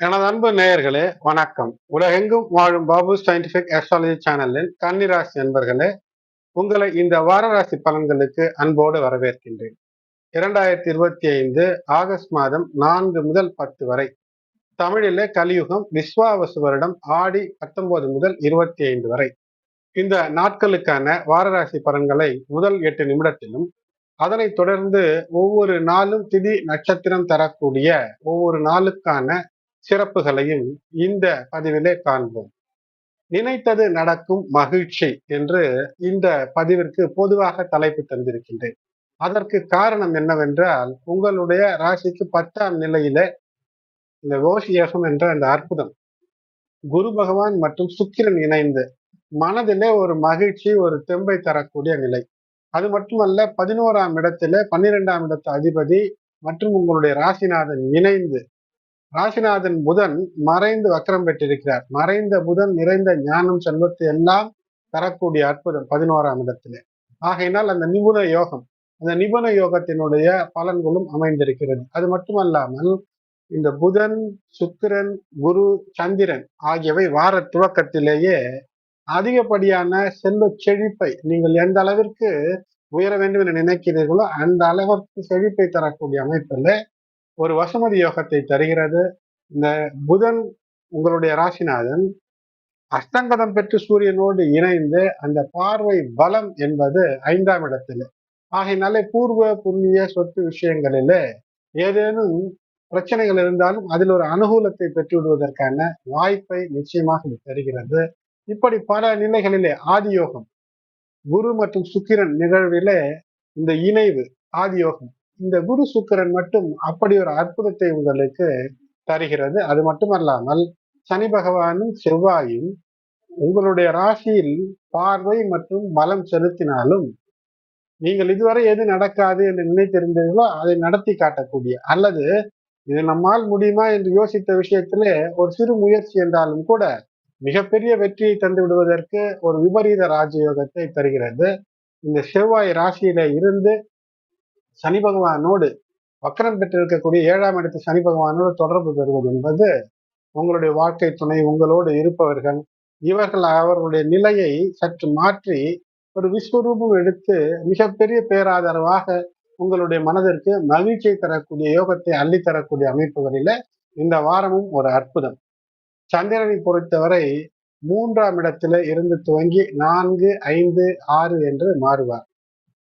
எனது அன்பு நேயர்களே வணக்கம். உலகெங்கும் வாழும் பாபு சயின்டிபிக் அஸ்ட்ராலஜி சேனலின் கன்னிராசி நண்பர்களே உங்களை இந்த வாரராசி பலன்களுக்கு அன்போடு வரவேற்கின்றேன். இரண்டாயிரத்தி இருபத்தி ஐந்து ஆகஸ்ட் மாதம் நான்கு முதல் பத்து வரை தமிழிலே கலியுகம் விஸ்வாவசு வருடம் ஆடி பத்தொன்பது முதல் இருபத்தி ஐந்து வரை. இந்த நாட்களுக்கான வாரராசி பலன்களை முதல் எட்டு நிமிடத்திலும் அதனைத் தொடர்ந்து ஒவ்வொரு நாளும் திதி நட்சத்திரம் தரக்கூடிய ஒவ்வொரு நாளுக்கான சிறப்புகளையும் இந்த பதிவிலே காண்போம். நினைத்தது நடக்கும் மகிழ்ச்சி என்று இந்த பதிவிற்கு பொதுவாக தலைப்பு தந்திருக்கின்றேன். அதற்கு காரணம் என்னவென்றால் உங்களுடைய ராசிக்கு பத்தாம் நிலையில இந்த யோகம் என்ற அந்த அற்புதம் குரு பகவான் மற்றும் சுக்கிரன் இணைந்து மனதிலே ஒரு மகிழ்ச்சி ஒரு தெம்பை தரக்கூடிய நிலை. அது மட்டுமல்ல பதினோராம் இடத்துல பன்னிரெண்டாம் இடத்து அதிபதி மற்றும் உங்களுடைய ராசிநாதன் இணைந்து ராசிநாதன் புதன் மறைந்து வக்கரம் பெற்றிருக்கிறார். மறைந்த புதன் நிறைந்த ஞானம் செல்வத்தை எல்லாம் தரக்கூடிய அற்புதம் பதினோராம் இடத்திலே. ஆகையினால் அந்த நிபுண யோகம் அந்த நிபுண யோகத்தினுடைய பலன்களும் அமைந்திருக்கிறது. அது மட்டுமல்லாமல் இந்த புதன் சுக்கிரன் குரு சந்திரன் ஆகியவை வார துவக்கத்திலேயே அதிகப்படியான செல்வ செழிப்பை நீங்கள் எந்த அளவிற்கு உயர வேண்டும் என்று நினைக்கிறீர்களோ அந்த அளவிற்கு செழிப்பை தரக்கூடிய அமைப்பில் ஒரு வசுமதி யோகத்தை தருகிறது. இந்த புதன் உங்களுடைய ராசிநாதன் அஸ்தங்கதம் பெற்று சூரியனோடு இணைந்து அந்த பார்வை பலம் என்பது ஐந்தாம் இடத்துல. ஆகையினாலே பூர்வ புண்ணிய சொத்து விஷயங்களிலே ஏதேனும் பிரச்சனைகள் இருந்தாலும் அதில் ஒரு அனுகூலத்தை பெற்று விடுவதற்கான வாய்ப்பை நிச்சயமாக தருகிறது. இப்படி பல நிலைகளிலே ஆதியோகம் குரு மற்றும் சுக்கிரன் நிகழ்விலே இந்த இணைவு ஆதியோகம் இந்த குரு சுக்கிரன் மட்டும் அப்படி ஒரு அற்புதத்தை உங்களுக்கு தருகிறது. அது மட்டுமல்லாமல் சனி பகவானும் செவ்வாயும் உங்களுடைய ராசியில் பார்வை மற்றும் பலம் செலுத்தினாலும் நீங்கள் இதுவரை எது நடக்காது என்று நினைத்திருந்தீர்களோ அதை நடத்தி காட்டக்கூடிய அல்லது இது நம்மால் முடியுமா என்று யோசித்த விஷயத்திலே ஒரு சிறு முயற்சி என்றாலும் கூட மிகப்பெரிய வெற்றியை தந்து விடுவதற்கு ஒரு விபரீத ராஜயோகத்தை தருகிறது. இந்த செவ்வாய் ராசியில இருந்து சனி பகவானோடு வக்கரம் பெற்றிருக்கக்கூடிய ஏழாம் இடத்து சனி பகவானோடு தொடர்பு பெறுவது என்பது உங்களுடைய வாழ்க்கை துணை உங்களோடு இருப்பவர்கள் இவர்கள் அவர்களுடைய நிலையை சற்று மாற்றி ஒரு விஸ்வரூபம் எடுத்து மிகப்பெரிய பேராதரவாக உங்களுடைய மனதிற்கு மகிழ்ச்சியை தரக்கூடிய யோகத்தை அள்ளி தரக்கூடிய அமைப்புகளில இந்த வாரமும் ஒரு அற்புதம். சந்திரனை பொறுத்தவரை மூன்றாம் இடத்துல இருந்து துவங்கி நான்கு ஐந்து ஆறு என்று மாறுவார்.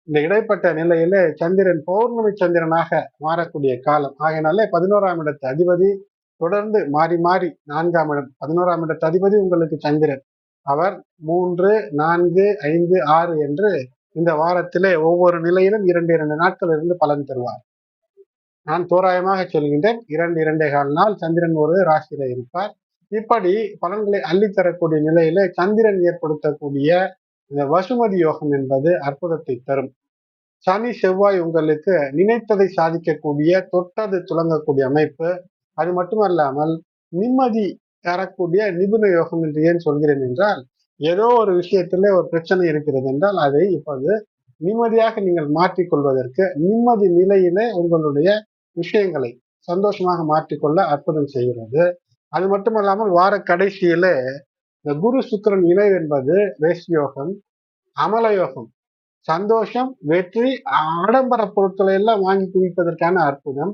இந்த இடைப்பட்ட நிலையில சந்திரன் பௌர்ணமி சந்திரனாக மாறக்கூடிய காலம். ஆகையினாலே பதினோராம் இடத்து அதிபதி தொடர்ந்து மாறி மாறி நான்காம் இடம். பதினோராம் இடத்து அதிபதி உங்களுக்கு சந்திரன். அவர் மூன்று நான்கு ஐந்து ஆறு என்று இந்த வாரத்திலே ஒவ்வொரு நிலையிலும் இரண்டு இரண்டு நாட்கள் இருந்து பலன் தருவார். நான் தோராயமாக சொல்கின்றேன் இரண்டு இரண்டே கால் நாள் சந்திரன் ஒரு ராசியில இருப்பார். இப்படி பலன்களை அள்ளித்தரக்கூடிய நிலையில சந்திரன் ஏற்படுத்தக்கூடிய இந்த வசுமதி யோகம் என்பது அற்புதத்தை தரும். சனி செவ்வாய் உங்களுக்கு நினைத்ததை சாதிக்கக்கூடிய தொட்டது துளங்கக்கூடிய அமைப்பு. அது மட்டுமல்லாமல் நிம்மதி தரக்கூடிய நிபுண யோகம் என்று ஏன் சொல்கிறேன் என்றால் ஏதோ ஒரு விஷயத்துல ஒரு பிரச்சனை இருக்கிறது என்றால் அதை இப்போது நிம்மதியாக நீங்கள் மாற்றிக்கொள்வதற்கு நிம்மதி நிலையிலே உங்களுடைய விஷயங்களை சந்தோஷமாக மாற்றிக்கொள்ள அற்புதம் செய்கிறது. அது மட்டுமல்லாமல் வார கடைசியில இந்த குரு சுக்கரன் இணைவு என்பது வேஷ்யோகம் அமல யோகம். சந்தோஷம் வெற்றி ஆடம்பர பொருட்களை எல்லாம் வாங்கி குவிப்பதற்கான அற்புதம்.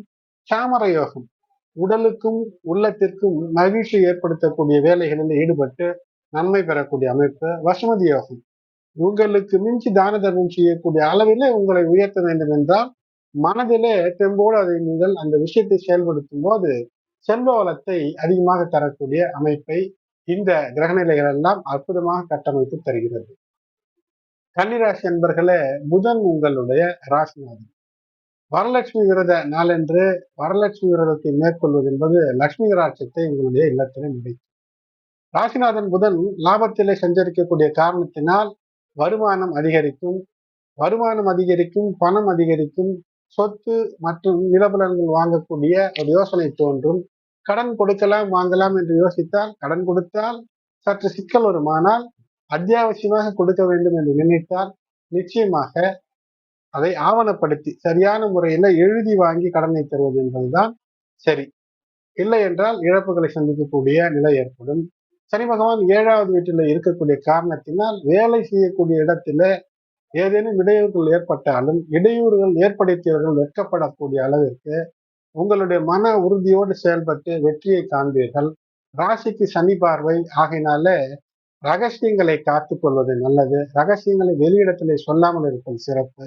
சாமர யோகம். உடலுக்கும் உள்ளத்திற்கும் மகிழ்ச்சி ஏற்படுத்தக்கூடிய வேலைகளில் ஈடுபட்டு நன்மை பெறக்கூடிய அமைப்பு. வசுமதி யோகம். உங்களுக்கு மிஞ்சி தான தர்மம் செய்யக்கூடிய அளவிலே உங்களை உயர்த்த வேண்டும் என்றால் மனதிலே தெம்போடு அதை நீங்கள் அந்த விஷயத்தை செயல்படுத்தும் போது செல்வ வளத்தை அதிகமாக தரக்கூடிய அமைப்பை இந்த கிரகநிலைகள் எல்லாம் அற்புதமாக கட்டமைத்து தருகிறது. கன்னிராசி அன்பர்களே புதன் உங்களுடைய ராசிநாதன். வரலட்சுமி விரத நாளென்று வரலட்சுமி விரதத்தை மேற்கொள்வது என்பது லட்சுமி கராட்சத்தை உங்களுடைய இல்லத்திலே முடிக்கும் ராசிநாதன் புதன் லாபத்திலே சஞ்சரிக்கக்கூடிய காரணத்தினால் வருமானம் அதிகரிக்கும். வருமானம் அதிகரிக்கும் பணம் அதிகரிக்கும். சொத்து மற்றும் நிலபலன்கள் வாங்கக்கூடிய ஒரு யோசனை தோன்றும். கடன் கொடுக்கலாம் வாங்கலாம் என்று யோசித்தால் கடன் கொடுத்தால் சற்று சிக்கல் வருமானால் அத்தியாவசியமாக கொடுக்க வேண்டும் என்று நினைத்தால் நிச்சயமாக அதை ஆவணப்படுத்தி சரியான முறையில் எழுதி வாங்கி கடனை தருவது என்பதுதான் சரி. இல்லை என்றால் இழப்புகளை சந்திக்கக்கூடிய நிலை ஏற்படும். சனி பகவான் ஏழாவது வீட்டில் இருக்கக்கூடிய காரணத்தினால் வேலை செய்யக்கூடிய இடத்துல ஏதேனும் இடையூறுகள் ஏற்பட்டாலும் இடையூறுகள் ஏற்படுத்தியவர்கள் வெட்கப்படக்கூடிய அளவிற்கு உங்களுடைய மன உறுதியோடு செயல்பட்டு வெற்றியை காண்பீர்கள். ராசிக்கு சனி பார்வை ஆகினால ரகசியங்களை காத்து கொள்வது நல்லது. ரகசியங்களை வெளியிடத்திலே சொல்லாமல் இருப்பது சிறப்பு.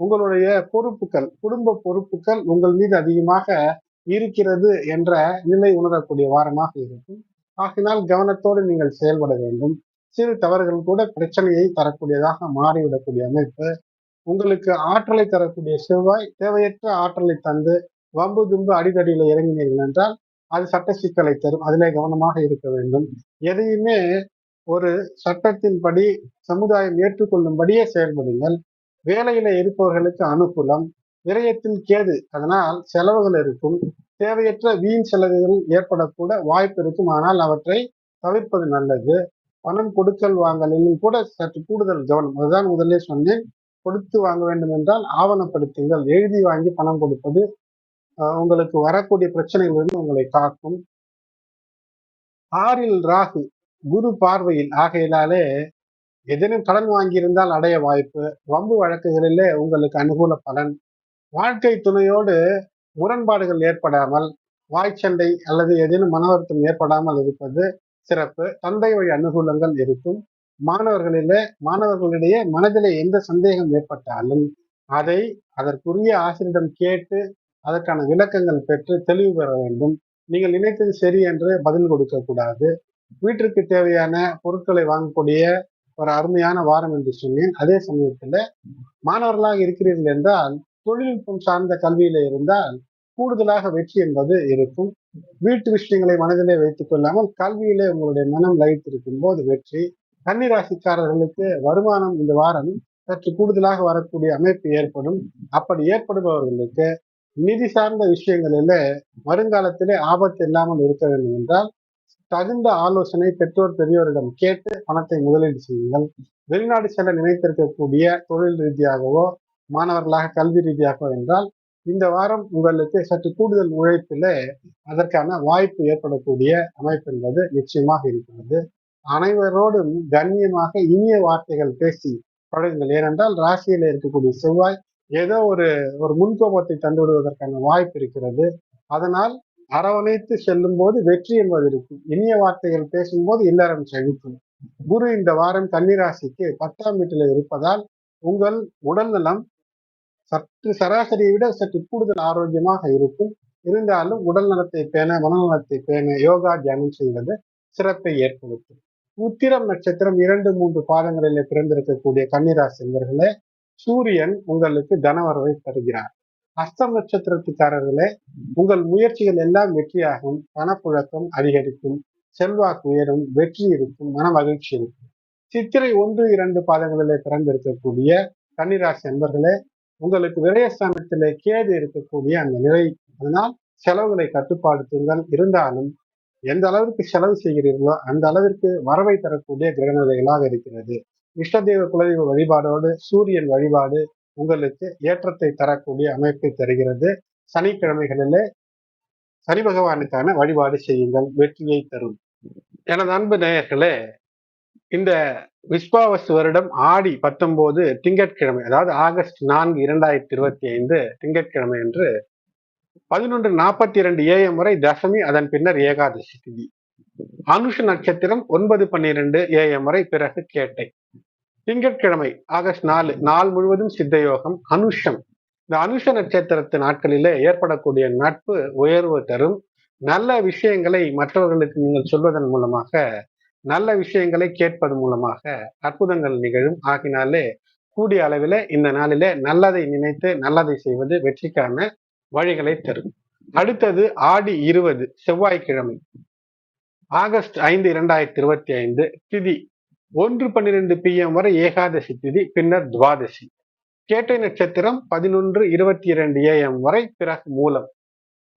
உங்களுடைய பொறுப்புகள் குடும்ப பொறுப்புகள் உங்கள் மீது அதிகமாக இருக்கிறது என்ற நிலை உணரக்கூடிய வாரமாக இருக்கும். ஆகினால் கவனத்தோடு நீங்கள் செயல்பட வேண்டும். சிறு தவறுகள் கூட பிரச்சனையை தரக்கூடியதாக மாறிவிடக்கூடிய அமைப்பு. உங்களுக்கு ஆற்றலை தரக்கூடிய செவ்வாய் தேவையற்ற ஆற்றலை தந்து வம்பு தும்பு அடிதடியில் இறங்கினீர்கள் என்றால் அது சட்ட சிக்கலை தரும். அதிலே கவனமாக இருக்க வேண்டும். எதையுமே ஒரு சட்டத்தின்படி சமுதாயம் ஏற்றுக்கொள்ளும்படியே செயல்படுங்கள். வேலையில இருப்பவர்களுக்கு அனுகூலம் விரயத்தில் கேது அதனால் செலவுகள் இருக்கும். தேவையற்ற வீண் செலவுகள் ஏற்படக்கூட வாய்ப்பு இருக்கும். ஆனால் அவற்றை தவிர்ப்பது நல்லது. பணம் கொடுக்கல் வாங்கலிலும் கூட சற்று கூடுதல் கவனம். அதுதான் முதலே சொன்னேன். கொடுத்து வாங்க வேண்டும் என்றால் ஆவணப்படுத்துங்கள். எழுதி வாங்கி பணம் கொடுப்பது உங்களுக்கு வரக்கூடிய பிரச்சனைகளிலிருந்து உங்களை காக்கும். ஆறில் ராகு குரு பார்வையில். ஆகையினாலே எதனும் கடன் வாங்கியிருந்தால் அடைய வாய்ப்பு. வம்பு வழக்குகளிலே உங்களுக்கு அனுகூல பலன். வாழ்க்கை துணையோடு முரண்பாடுகள் ஏற்படாமல் வாய்ச்சண்டை அல்லது ஏதேனும் மனவருத்தம் ஏற்படாமல் இருப்பது சிறப்பு. தந்தை வழி அனுகூலங்கள் இருக்கும். மாணவர்களிலே மாணவர்களிடையே மனதிலே எந்த சந்தேகம் ஏற்பட்டாலும் அதை அதற்குரிய ஆசிரியரிடம் கேட்டு அதற்கான விளக்கங்கள் பெற்று தெளிவு பெற வேண்டும். நீங்கள் நினைத்தது சரி என்று பதில் கொடுக்கக்கூடாது வீட்டிற்கு தேவையான பொருட்களை வாங்கக்கூடிய ஒரு அருமையான வாரம் என்று சொன்னேன். அதே சமயத்தில் மாணவர்களாக இருக்கிறீர்கள் என்றால் தொழில்நுட்பம் சார்ந்த கல்வியில இருந்தால் கூடுதலாக வெற்றி என்பது இருக்கும். வீட்டு விஷயங்களை மனதிலே வைத்துக் கொள்ளாமல் கல்வியிலே உங்களுடைய மனம் லயித்திருக்கும் போது வெற்றி. கன்னிராசிக்காரர்களுக்கு வருமானம் இந்த வாரம் சற்று கூடுதலாக வரக்கூடிய அமைப்பு ஏற்படும். அப்படி ஏற்படுபவர்களுக்கு நிதி சார்ந்த விஷயங்களில வருங்காலத்திலே ஆபத்து இல்லாமல் இருக்க வேண்டும் என்றால் தகுந்த ஆலோசனை பெற்றோர் பெரியோரிடம் கேட்டு பணத்தை முதலீடு செய்யுங்கள். வெளிநாடு செல்ல நினைத்திருக்கக்கூடிய தொழில் ரீதியாகவோ மாணவர்களாக கல்வி ரீதியாகவோ என்றால் இந்த வாரம் உங்களுக்கு சற்று கூடுதல் உழைப்பிலே அதற்கான வாய்ப்பு ஏற்படக்கூடிய அமைப்பு என்பது நிச்சயமாக இருக்கிறது. அனைவரோடும் கண்ணியமாக இனிய வார்த்தைகள் பேசி பழகுங்கள். ஏனென்றால் ராசியில இருக்கக்கூடிய செவ்வாய் ஏதோ ஒரு ஒரு முன்கோபத்தை தந்து விடுவதற்கான வாய்ப்பு இருக்கிறது. அதனால் அரவணைத்து செல்லும் போது வெற்றி என்பது இருக்கும். இனிய வார்த்தைகள் பேசும்போது இல்லறம் செழிக்கும் குரு இந்த வாரம் கன்னிராசிக்கு பத்தாம் வீட்டில் இருப்பதால் உங்கள் உடல் நலம் சற்று சராசரியை விட சற்று கூடுதல் ஆரோக்கியமாக இருக்கும். இருந்தாலும் உடல் நலத்தை பேண மனநலத்தை பேண யோகா தியானம் செய்வது சிறப்பை ஏற்படுத்தும். உத்திரம் நட்சத்திரம் இரண்டு மூன்று பாதங்களிலே பிறந்திருக்கக்கூடிய கன்னிராசி என்பர்களே சூரியன் உங்களுக்கு தனவரவை தருகிறார். அஸ்தம் நட்சத்திரத்துக்காரர்களே உங்கள் முயற்சிகள் எல்லாம் வெற்றியாகும் பணப்புழக்கம் அதிகரிக்கும் செல்வாக்கு உயரும் வெற்றி இருக்கும் மன மகிழ்ச்சி இருக்கும். சித்திரை ஒன்று இரண்டு பாதங்களிலே பிறந்திருக்கக்கூடிய கன்னிராசி அன்பர்களே உங்களுக்கு விரயஸ்தானத்திலே கேது இருக்கக்கூடிய அந்த நிலை அதனால் செலவுகளை கட்டுப்படுத்துங்கள். இருந்தாலும் எந்த அளவிற்கு செலவு செய்கிறீர்களோ அந்த அளவிற்கு வரவை தரக்கூடிய கிரகநிலைகளாக இருக்கிறது. இஷ்டதெய்வ குலதெய்வ வழிபாடோடு சூரியன் வழிபாடு உங்களுக்கு ஏற்றத்தை தரக்கூடிய அமைப்பை தருகிறது. சனிக்கிழமைகளிலே சனி பகவானுக்கான வழிபாடு செய்யுங்கள் வெற்றியை தரும். எனது அன்பு நேயர்களே இந்த விஸ்வாவசு வருடம் ஆடி பத்தொன்பது திங்கட்கிழமை அதாவது ஆகஸ்ட் நான்கு இரண்டாயிரத்தி இருபத்தி ஐந்து திங்கட்கிழமை என்று பதினொன்று நாற்பத்தி இரண்டு ஏஎம் வரை தசமி அதன் பின்னர் ஏகாதசி திதி. அனுஷ நட்சத்திரம் ஒன்பது பன்னிரண்டு ஏஎம் வரை பிறகு கேட்டை. திங்கட்கிழமை ஆகஸ்ட் நாலு நாள் முழுவதும் சித்த யோகம் அனுஷம். இந்த அனுஷ நட்சத்திரத்து நாட்களிலே ஏற்படக்கூடிய நட்பு உயர்வு தரும். நல்ல விஷயங்களை மற்றவர்களுக்கு நீங்கள் சொல்வதன் மூலமாக நல்ல விஷயங்களை கேட்பது மூலமாக அற்புதங்கள் நிகழும். ஆகினாலே கூடிய அளவில் இந்த நாளிலே நல்லதை நினைத்து நல்லதை செய்வது வெற்றிக்கான வழிகளை தரும். அடுத்தது ஆடி இருபது செவ்வாய்க்கிழமை. ஆகஸ்ட் ஐந்து இரண்டாயிரத்தி இருபத்தி ஐந்து திதி ஒன்று பன்னிரெண்டு பிஎம் வரை ஏகாதசி திதி பின்னர் துவாதசி. கேட்டை நட்சத்திரம் பதினொன்று இருபத்தி இரண்டு ஏஎம் வரை பிறகு மூலம்.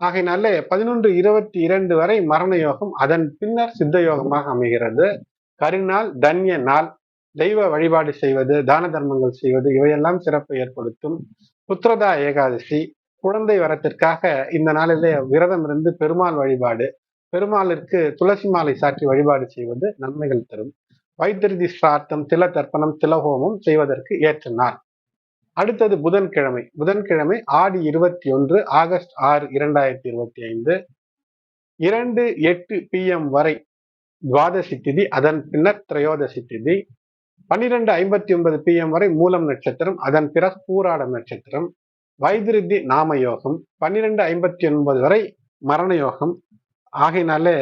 ஆகையினாலே பதினொன்று இருபத்தி இரண்டு வரை மரண யோகம் அதன் பின்னர் சித்த யோகமாக அமைகிறது. கருநாள் தன்ய நாள் தெய்வ வழிபாடு செய்வது தான தர்மங்கள் செய்வது இவையெல்லாம் சிறப்பை ஏற்படுத்தும். புத்திரதா ஏகாதசி குழந்தை வரத்திற்காக இந்த நாளிலே விரதம் இருந்து பெருமாள் வழிபாடு பெருமாளிற்கு துளசி மாலை சாற்றி வழிபாடு செய்வது நன்மைகள் தரும். வைத்திருதி சார்த்தம் தில தர்ப்பணம் திலஹோமம் செய்வதற்கு ஏற்ற நாள் அடுத்தது புதன்கிழமை. புதன்கிழமை ஆடி இருபத்தி ஒன்று ஆகஸ்ட் ஆறு இரண்டாயிரத்தி இருபத்தி ஐந்து. இரண்டு எட்டு பிஎம் வரை துவாதசி திதி அதன் பின்னர் திரையோதசி திதி. பன்னிரெண்டு ஐம்பத்தி ஒன்பது பிஎம் வரை மூலம் நட்சத்திரம் அதன் பிறகு பூராடம் நட்சத்திரம். வைத்திருத்தி நாம யோகம் பன்னிரெண்டு ஐம்பத்தி ஒன்பது வரை மரண யோகம் ஆகையினாலே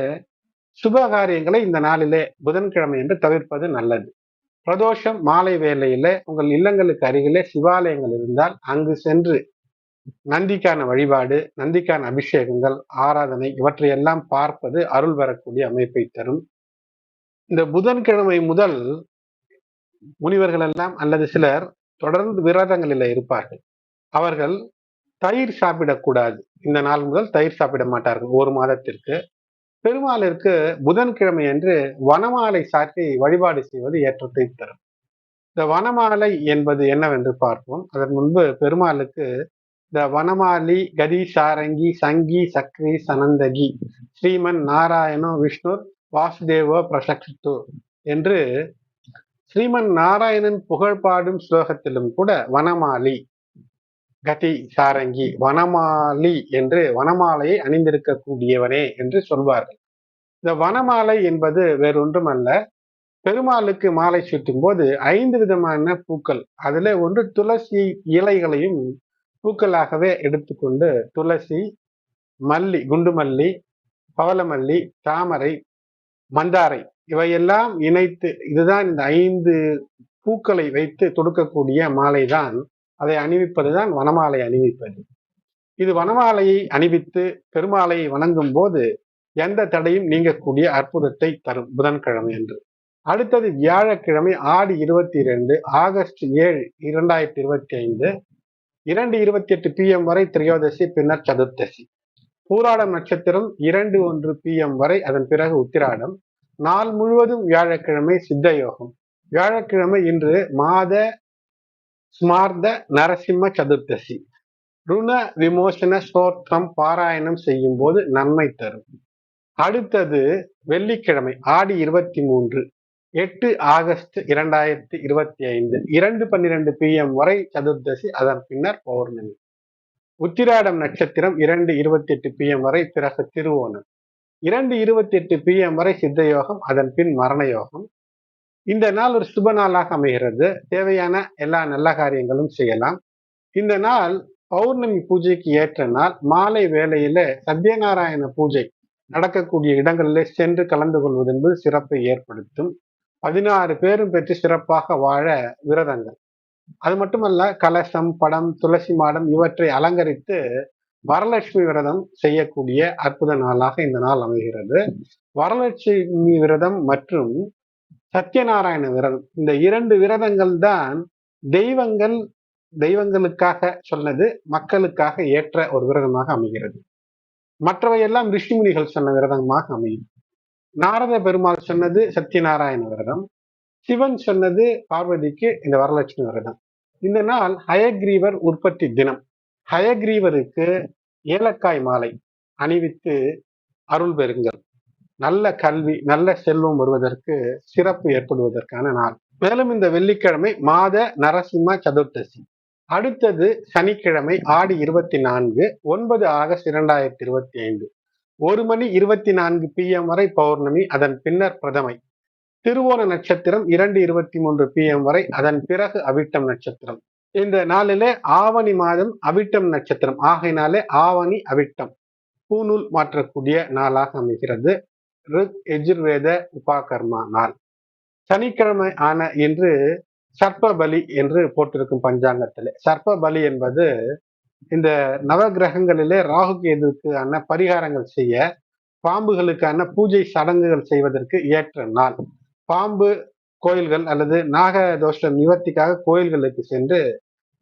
சுப காரியங்களை இந்த நாளிலே புதன்கிழமை என்று தவிர்ப்பது நல்லது. பிரதோஷம் மாலை வேலையில உங்கள் இல்லங்களுக்கு அருகிலே சிவாலயங்கள் இருந்தால் அங்கு சென்று நந்திக்கான வழிபாடு நந்திக்கான அபிஷேகங்கள் ஆராதனை இவற்றையெல்லாம் பார்ப்பது அருள் வரக்கூடிய அமைப்பை தரும். இந்த புதன்கிழமை முதல் முனிவர்கள் எல்லாம் அல்லது சிலர் தொடர்ந்து விரதங்களில் இருப்பார்கள். அவர்கள் தயிர் சாப்பிடக்கூடாது. இந்த நாள் முதல் தயிர் சாப்பிட மாட்டார்கள். ஒரு மாதத்திற்கு பெருமாளிற்கு புதன்கிழமை என்று வனமாலை சாற்றி வழிபாடு செய்வது ஏற்றத்தை தரும். இந்த வனமாலை என்பது என்னவென்று பார்ப்போம். அதன் முன்பு பெருமாளுக்கு இந்த வனமாலி கதி சாரங்கி சங்கி சக்ரி சனந்தகி ஸ்ரீமன் நாராயணோ விஷ்ணு வாசுதேவோ பிரசக்து என்று ஸ்ரீமன் நாராயணன் புகழ்பாடும் ஸ்லோகத்திலும் கூட வனமாலி கதி சாரங்கி வனமாலி என்று வனமாலையை அணிந்திருக்கக்கூடியவனே என்று சொல்வார்கள். இந்த வனமாலை என்பது வேறொன்றும் அல்ல பெருமாளுக்கு மாலை சுற்றும் போது ஐந்து விதமான பூக்கள் அதுல ஒன்று துளசி இலைகளையும் பூக்களாகவே எடுத்துக்கொண்டு துளசி மல்லி குண்டுமல்லி பவளமல்லி தாமரை மந்தாரை இவையெல்லாம் இணைத்து இதுதான் இந்த ஐந்து பூக்களை வைத்து தொடுக்கக்கூடிய மாலை தான் அதை அணிவிப்பதுதான் வனமாலை அணிவிப்பது. இது வனமாலையை அணிவித்து பெருமாளையை வணங்கும் போது எந்த தடையும் நீங்கக்கூடிய அற்புதத்தை தரும் புதன்கிழமை என்று அடுத்தது வியாழக்கிழமை ஆடி இருபத்தி ரெண்டு ஆகஸ்ட் ஏழு இரண்டாயிரத்தி இருபத்தி ஐந்து இரண்டு இருபத்தி எட்டு பிஎம் வரை திரையோதசி பின்னர் சதுர்த்தசி. பூராடம் நட்சத்திரம் இரண்டு ஒன்று பி எம் வரை அதன் பிறகு உத்திராடம். நாள் முழுவதும் வியாழக்கிழமை சித்த யோகம். வியாழக்கிழமை இன்று மாத ஸ்மார்த்த நரசிம்ம சதுர்த்தசி. ருண விமோசன ஸ்தோத்திரம் பாராயணம் செய்யும் போது நன்மை தரும். அடுத்தது வெள்ளிக்கிழமை ஆடி இருபத்தி மூன்று எட்டு ஆகஸ்ட் இரண்டாயிரத்தி இருபத்தி ஐந்து இரண்டு பன்னிரண்டு பிஎம் வரை சதுர்தசி அதன் பின்னர் பௌர்ணமி. உத்திராடம் நட்சத்திரம் இரண்டு இருபத்தி எட்டு பிஎம் வரை பிறகு திருவோணம். இரண்டு இருபத்தி எட்டு பிஎம் வரை சித்த யோகம் அதன் பின் மரண யோகம். இந்த நாள் ஒரு சுப நாளாக அமைகிறது. தேவையான எல்லா நல்ல காரியங்களும் செய்யலாம். இந்த நாள் பௌர்ணமி பூஜைக்கு ஏற்ற நாள் மாலை வேளையில சத்யநாராயண பூஜை நடக்கக்கூடிய இடங்களிலே சென்று கலந்து கொள்வது என்பது சிறப்பை ஏற்படுத்தும். பதினாறு பேரும் பெற்று சிறப்பாக வாழ விரதங்கள். அது மட்டுமல்ல கலசம் படம் துளசி மாடம் இவற்றை அலங்கரித்து வரலட்சுமி விரதம் செய்யக்கூடிய அற்புத நாளாக இந்த நாள் அமைகிறது. வரலட்சுமி விரதம் மற்றும் சத்யநாராயண விரதம். இந்த இரண்டு விரதங்கள் தான் தெய்வங்கள் தெய்வங்களுக்காக சொன்னது மக்களுக்காக ஏற்ற ஒரு விரதமாக அமைகிறது. மற்றவையெல்லாம் ரிஷிமுனிகள் சொன்ன விரதமாக அமையும். நாரத பெருமாள் சொன்னது சத்யநாராயண விரதம். சிவன் சொன்னது பார்வதிக்கு இந்த வரலட்சுமி விரதம். இந்த நாள் ஹயக்ரீவர் உற்பத்தி தினம். ஹயக்ரீவருக்கு ஏலக்காய் மாலை அணிவித்து அருள் பெறுங்கள். நல்ல கல்வி நல்ல செல்வம் வருவதற்கு சிறப்பு ஏற்படுவதற்கான நாள். மேலும் இந்த வெள்ளிக்கிழமை மாத நரசிம்ம சதுர்த்தசி. அடுத்தது சனிக்கிழமை ஆடி இருபத்தி நான்கு ஒன்பது ஆகஸ்ட் இரண்டாயிரத்தி இருபத்தி ஐந்து ஒரு மணி இருபத்தி நான்கு பி எம் வரை பௌர்ணமி அதன் பின்னர் பிரதமை. திருவோண நட்சத்திரம் இரண்டு இருபத்தி மூன்று பி எம் வரை அதன் பிறகு அவிட்டம் நட்சத்திரம். இந்த நாளிலே ஆவணி மாதம் அவிட்டம் நட்சத்திரம். ஆகையினாலே ஆவணி அவிட்டம். பூநூல் மாற்றக்கூடிய நாளாக அமைகிறது. ரிக் எஜுர்வேத உபாகர்மா நாள். சனிக்கிழமை ஆன இன்று சர்ப்ப பலி என்று போட்டிருக்கும் பஞ்சாங்கத்தில். சர்ப்ப பலி என்பது இந்த நவகிரகங்களிலே ராகு கேதுக்கான பரிகாரங்கள் செய்ய பாம்புகளுக்கான பூஜை சடங்குகள் செய்வதற்கு ஏற்ற நாள். பாம்பு கோயில்கள் அல்லது நாக தோஷ நிவர்த்திக்காக கோயில்களுக்கு சென்று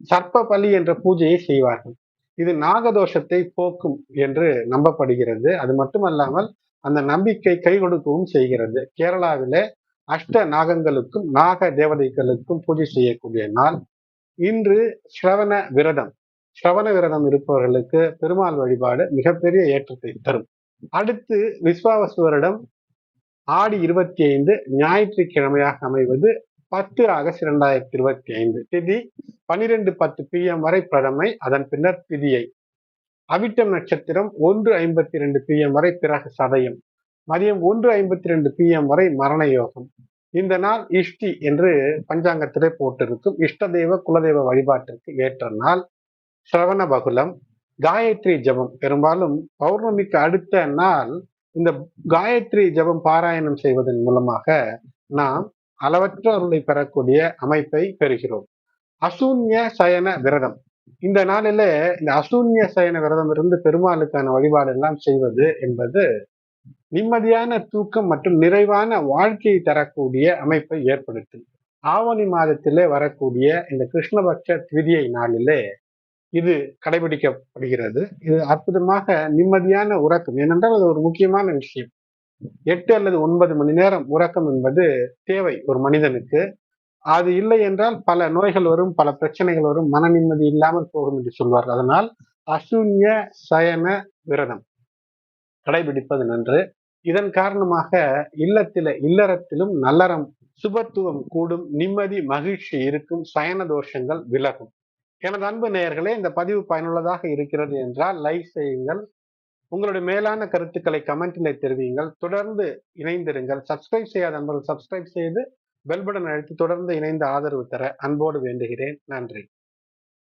சர்ப்ப பலி என்ற பூஜையை செய்வார்கள். இது நாகதோஷத்தை போக்கும் என்று நம்பப்படுகிறது. அது மட்டுமல்லாமல் அந்த நம்பிக்கை கை கொடுக்கவும் செய்கிறது. கேரளாவிலே அஷ்ட நாகங்களுக்கும் நாக தேவதைகளுக்கும் பூஜை செய்யக்கூடிய நாள். இன்று ஸ்ரவண விரதம். ஸ்ரவண விரதம் இருப்பவர்களுக்கு பெருமாள் வழிபாடு மிகப்பெரிய ஏற்றத்தை தரும். அடுத்து விஸ்வாவசு வருடம் ஆடி இருபத்தி ஐந்து ஞாயிற்றுக்கிழமையாக அமைவது பத்து ஆகஸ்ட் இரண்டாயிரத்தி இருபத்தி ஐந்து திதி பனிரெண்டு பத்து பி எம் வரை பிரதமை அதன் பின்னர் திதியை அவிட்டம் நட்சத்திரம் ஒன்று ஐம்பத்தி ரெண்டு பிஎம் வரை பிறகு சதயம். மதியம் ஒன்று ஐம்பத்தி ரெண்டு பிஎம் வரை மரண யோகம். இந்த நாள் இஷ்டி என்று பஞ்சாங்கத்திலே போட்டிருக்கும். இஷ்ட தெய்வ குலதெய்வ வழிபாட்டிற்கு ஏற்ற நாள். சிரவண பகுலம் காயத்ரி ஜபம். பெரும்பாலும் பௌர்ணமிக்கு அடுத்த நாள் இந்த காயத்ரி ஜபம் பாராயணம் செய்வதன் மூலமாக நாம் அளவற்ற அருளை பெறக்கூடிய அமைப்பை பெறுகிறோம். அசூன்ய சயன விரதம். இந்த நாளில இந்த அசூன்ய சயன விரதம் இருந்து பெருமாளுக்கான வழிபாடு எல்லாம் செய்வது என்பது நிம்மதியான தூக்கம் மற்றும் நிறைவான வாழ்க்கையை தரக்கூடிய அமைப்பை ஏற்படுத்தும். ஆவணி மாதத்திலே வரக்கூடிய இந்த கிருஷ்ணபக்ஷ திதியை நாளிலே இது கடைபிடிக்கப்படுகிறது. இது அற்புதமாக நிம்மதியான உறக்கம். ஏனென்றால் அது ஒரு முக்கியமான விஷயம். எட்டு அல்லது ஒன்பது மணி நேரம் உறக்கம் என்பது தேவை ஒரு மனிதனுக்கு. அது இல்லை என்றால் பல நோய்கள் வரும் பல பிரச்சனைகள் வரும் மன நிம்மதி இல்லாமல் போகும் என்று சொல்வார் அதனால் அசூன்ய சயன விரதம் கடைபிடிப்பது நன்று. இதன் காரணமாக இல்லத்தில இல்லறத்திலும் நல்லறம் சுபத்துவம் கூடும் நிம்மதி மகிழ்ச்சி இருக்கும் சயன தோஷங்கள் விலகும். எனது அன்பு நேயர்களே இந்த பதிவு பயனுள்ளதாக இருக்கிறது என்றால் லைக் செய்யுங்கள். உங்களுடைய மேலான கருத்துக்களை கமெண்டில் தெரிவியுங்கள். தொடர்ந்து இணைந்திருங்கள். சப்ஸ்கிரைப் செய்யாத நண்பர்கள் சப்ஸ்கிரைப் செய்து பெல் பட்டன் அழைத்து தொடர்ந்து இணைந்து ஆதரவு தர அன்போடு வேண்டுகிறேன். நன்றி.